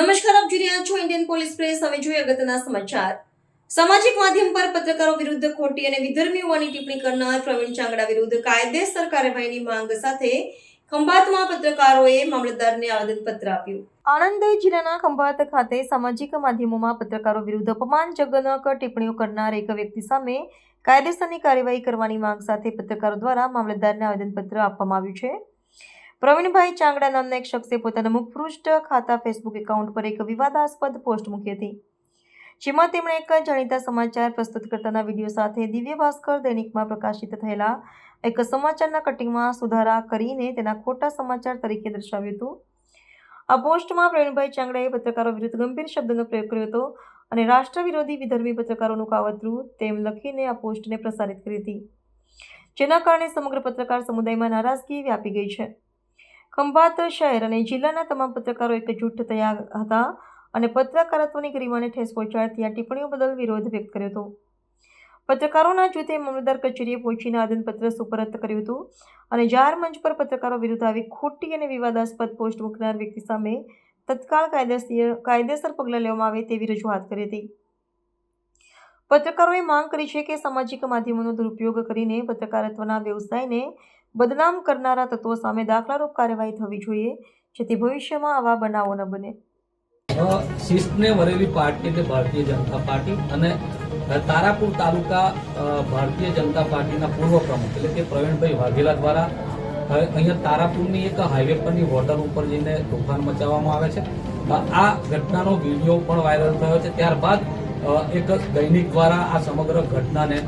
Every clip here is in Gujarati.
નમસ્કાર, આપ જોઈ રહ્યા છો ઇન્ડિયન પોલીસ પ્રેસ હવે જોઈએ અગત્યના સમાચાર. સામાજિક માધ્યમ પર પત્રકારો વિરુદ્ધ ખોટી અને વિધર્મી હોવાની ટિપ્પણી કરનાર પ્રવીણ ચાંગડા વિરુદ્ધ કાયદેસર કાર્યવાહીની માંગ સાથે ખંભાતમાં પત્રકારોએ મામલતદારને આવેદનપત્ર આપ્યું. આણંદ જિલ્લાના ખંભાત ખાતે સામાજિક માધ્યમોમાં પત્રકારો વિરુદ્ધ અપમાનજનક ટિપ્પણીઓ કરનાર એક વ્યક્તિ સામે કાયદેસરની કાર્યવાહી કરવાની માંગ સાથે પત્રકારો દ્વારા મામલતદારને આવેદનપત્ર આપવામાં આવ્યું છે. પ્રવીણભાઈ ચાંગડા નામના એક શખ્સે પોતાના મુખપૃષ્ઠ ખાતા ફેસબુક એકાઉન્ટ પર એક વિવાદાસ્પદ પોસ્ટ મૂકી હતી. જેમાં તેમણે એક જાણીતા સમાચાર પ્રસ્તુત કરતાના વીડિયો સાથે દિવ્ય ભાસ્કર દૈનિકમાં પ્રકાશિત થયેલા એક સમાચારના કટિંગમાં સુધારા કરીને તેના ખોટા સમાચાર તરીકે દર્શાવ્યું હતું. આ પોસ્ટમાં પ્રવીણભાઈ ચાંગડાએ પત્રકારો વિરુદ્ધ ગંભીર શબ્દનો પ્રયોગ કર્યો હતો અને રાષ્ટ્ર વિરોધી વિધર્મી પત્રકારોનું કાવતરું તેમ લખીને આ પોસ્ટને પ્રસારિત કરી હતી. જેના કારણે સમગ્ર પત્રકાર સમુદાયમાં નારાજગી વ્યાપી ગઈ છે. ખંભાત શહેર અને જિલ્લાના તમામ પત્રકારો એકજૂટ થયા હતા. અને પત્રકારત્વની ગરિમાને ઠેસ પહોંચાડતી આ ટિપ્પણીઓ બદલ વિરોધ વ્યક્ત કર્યો હતો. પત્રકારોના જૂથે મામલતદાર કચેરીએ પહોંચીને આદનપત્ર સુપરત કર્યું હતું અને જાહેર મંચ પર પત્રકારો વિરુદ્ધ આવી ખોટી અને વિવાદાસ્પદ પોસ્ટ મૂકનાર વ્યક્તિ સામે તત્કાળ કાયદેસર કાયદેસર પગલાં લેવામાં આવે તેવી રજૂઆત કરી હતી. પત્રકારોએ માંગ કરી છે કે સામાજિક માધ્યમોનો દુરુપયોગ કરીને પત્રકારત્વના વ્યવસાયને બદનામ કરનારા તત્વો સામે દાખલારૂપ કાર્યવાહી થવી જોઈએ જેથી ભવિષ્યમાં આવા બનાવો ન બને. શિસ્તને વરેલી પાર્ટી એટલે ભારતીય જનતા પાર્ટી અને તારાપુર તાલુકા ભારતીય જનતા પાર્ટીના પૂર્વ પ્રમુખ એટલે કે પ્રવીણભાઈ વાઘેલા દ્વારા અહીંયા તારાપુરની એક હાઈવે પરની હોટલ ઉપર જઈને તોફાન મચાવવામાં આવે છે. આ ઘટનાનો વીડિયો પણ વાયરલ થયો છે. ત્યારબાદ એક દૈનિક દ્વારા આ સમગ્ર ઘટનાને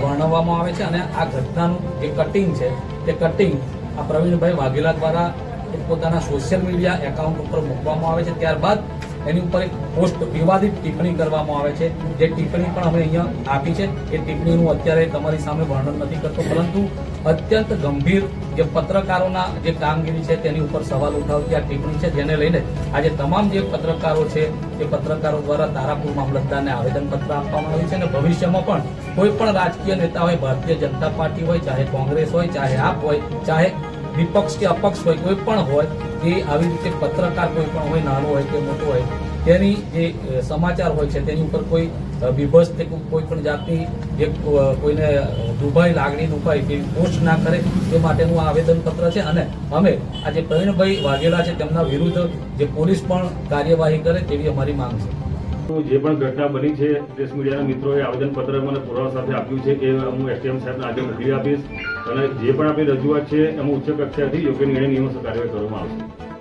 વર્ણવવામાં આવે છે અને આ ઘટનાનું જે કટિંગ છે, તે કટિંગ આ પ્રવીણભાઈ વાઘેલા દ્વારા એક પોતાના સોશિયલ મીડિયા એકાઉન્ટ ઉપર મૂકવામાં આવે છે. ત્યારબાદ એની ઉપર એક પોસ્ટ વિવાદિત ટિપ્પણી કરવામાં આવે છે. જે ટિપ્પણી પણ અમે અહીંયા આપી છે. એ ટિપ્પણીનું અત્યારે તમારી સામે વર્ણન નથી કરતો, પરંતુ અત્યંત ગંભીર જે પત્રકારોના જે કામગીરી છે તેની ઉપર સવાલ ઉઠાવતી આ ટિપ્પણી છે. જેને લઈને આજે તમામ જે પત્રકારો છે, એ પત્રકારો દ્વારા તારાપુર મામલતદારને આવેદનપત્ર આપવામાં આવ્યું છે અને ભવિષ્યમાં પણ કોઈ પણ રાજકીય નેતા હોય, ભારતીય જનતા પાર્ટી હોય, ચાહે કોંગ્રેસ હોય, ચાહે આપ હોય, ચાહે વિપક્ષ કે અપક્ષ હોય કોઈ પણ હોય એ આવી રીતે પત્રકાર કોઈ પણ હોય નાનો હોય કે મોટો હોય તેની જે સમાચાર હોય છે તેની ઉપર કોઈ અ, કે કોઈ પણ જાતની જે કોઈને દુભાઈ લાગણી દુભાઈ તેવી પોસ્ટ ના કરે તે માટેનું આ આવેદનપત્ર છે. અને અમે આજે પ્રવીણભાઈ વાઘેલા છે તેમના વિરુદ્ધ જે પોલીસ પણ કાર્યવાહી કરે તેવી અમારી માંગ છે. જે પણ ઘટના બની છે પ્રેસ મીડિયાના મિત્રોએ આવેદનપત્ર મને પુરાવા સાથે આપ્યું છે કે હું એસટીએમ સાહેબને આજે મોકલી આપીશ અને જે પણ આપણી રજૂઆત છે, એમાં ઉચ્ચ કક્ષાથી યોગ્ય નિર્ણય નિયમો કાર્યવાહી કરવામાં આવશે.